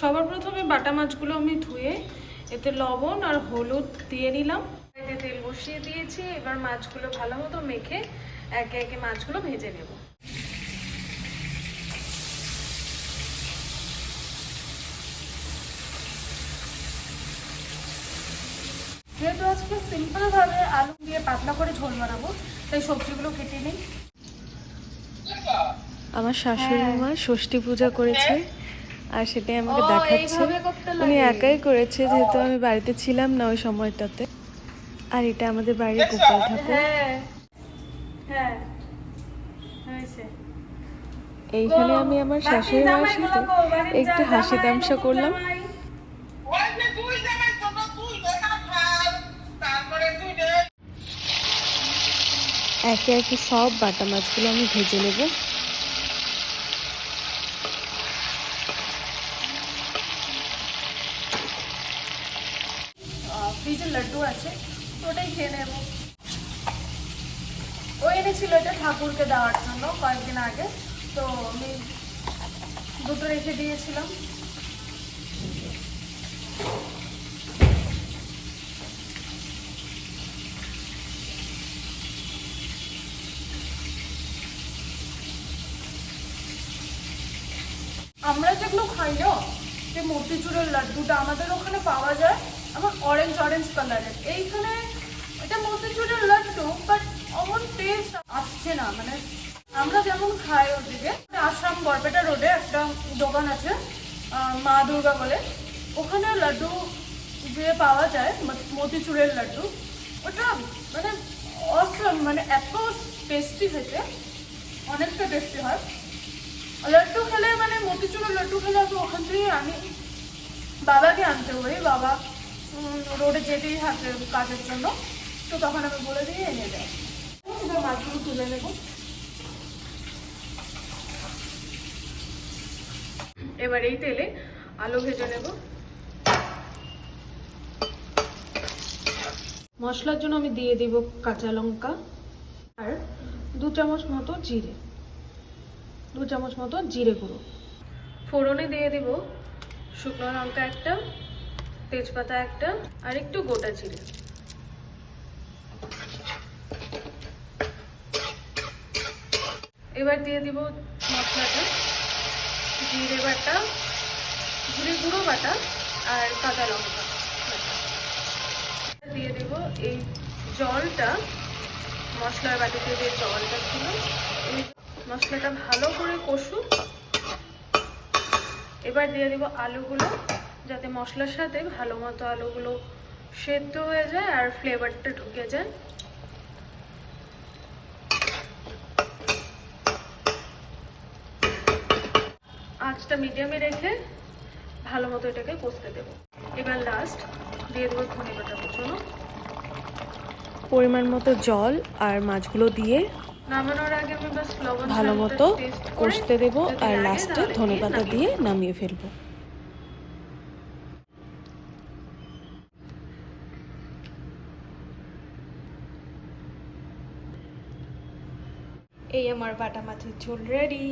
সবার প্রথমে বাটা মাছগুলো আমি ধুয়ে, এতে লবণ আর হলুদ দিয়ে নিলাম। এতে তেল বসিয়ে দিয়েছি, এবার মাছগুলো ভালো মতো মেখে একে একে মাছগুলো ভেজে নেব। যেহেতু আজকে সিম্পলভাবে আলু দিয়ে পাতলা করে ঝোল বানাবো, তাই সবজিগুলো কেটে নিই। আমার শাশুড়ি। মা ষষ্ঠী পূজা করেছে। আর সেটাই আমাকে দেখাচ্ছে। উনি একাই করেছে যেহেতু আমি বাড়িতে ছিলাম না ওই সময়টাতে। আর এটা আমাদের বাড়ির গোপাল ঠাকুর। হ্যাঁ হ্যাঁ হয়েছে। এইখানে আমি আমার শাশুড়ি মায়ের সাথে একটু হাসি তামসা করলাম। একে একে সব বাটা মাছগুলো আমি ভেজে নেব। ফ্রিজে লাড্ডু আছে, ওটাই খেয়ে নেব। ও এনেছিল এটা ঠাকুরকে দেওয়ার জন্য কয়েকদিন আগে, তো আমি দুটো রেখে দিয়েছিলাম। আমরা যেগুলো খাই না যে মতিচুরের লাড্ডুটা আমাদের ওখানে পাওয়া যায় আমার অরেঞ্জ অরেঞ্জ কালারের এইখানে এটা মতিচুরের লাড্ডু বাট অমন টেস্ট আসছে না। মানে আমরা যেমন খাই ওদিকে আসাম বরপেটা রোডে একটা দোকান আছে মা দুর্গা বলে। ওখানে লাড্ডু যে পাওয়া যায় মত- মতিচুরের লাড্ডু, ওটা মানে অসম মানে এত টেস্টি খেতে, অনেকটা টেস্টি হয়। লাড্ডু খেলে মানে মতিচুরের লাড্ডু খেলে আমি ওখান থেকেই আমি বাবাকে আনতে বলি, বাবা রোডে যেতেই থাকে কাজের জন্য। তো তখন আমি বলে দিয়ে এনে দেয় এবার মাছগুলো তুলে নেব। এবার এই তেলে আলু ভেজে নেব। মশলার জন্য আমি দিয়ে দিব কাঁচা লঙ্কা আর দু চামচ মতো জিরে। দু চামচ মতো জিরে গুঁড়ো। ফোড়নে দিয়ে দিব শুকনো লঙ্কা একটা তেজপাতা একটা আর একটু গোটা জিরে। এবার দিয়ে দিব মশলাটা, জিরে বাটা জিরে গুঁড়ো বাটা আর কাঁচা লঙ্কা। দিয়ে দিব এই জলটা, মশলার বাটিতে যে জলটা ছিল, এই মশলাটা ভালো করে কষুক। এবার দিয়ে দিব আলুগুলো। যাতে মশলার সাথে ভালো মতো আলুগুলো সেদ্ধ হয়ে যায় আর ফ্লেভারটা ঢুকে যায়। আঁচটা মিডিয়ামে রেখে ভালো মতো এটাকে কষতে দেবো। এবার লাস্ট দিয়ে দেবো ধনে পাতা কুচনো। পরিমাণ মতো জল আর মাছগুলো দিয়ে নামানোর আগে আমি বাস লবণ ভালো মতো কষতে দেবো আর লাস্টে ধনে পাতা দিয়ে নামিয়ে ফেলব। এই আমার বাটা মাছের ঝোল রেডি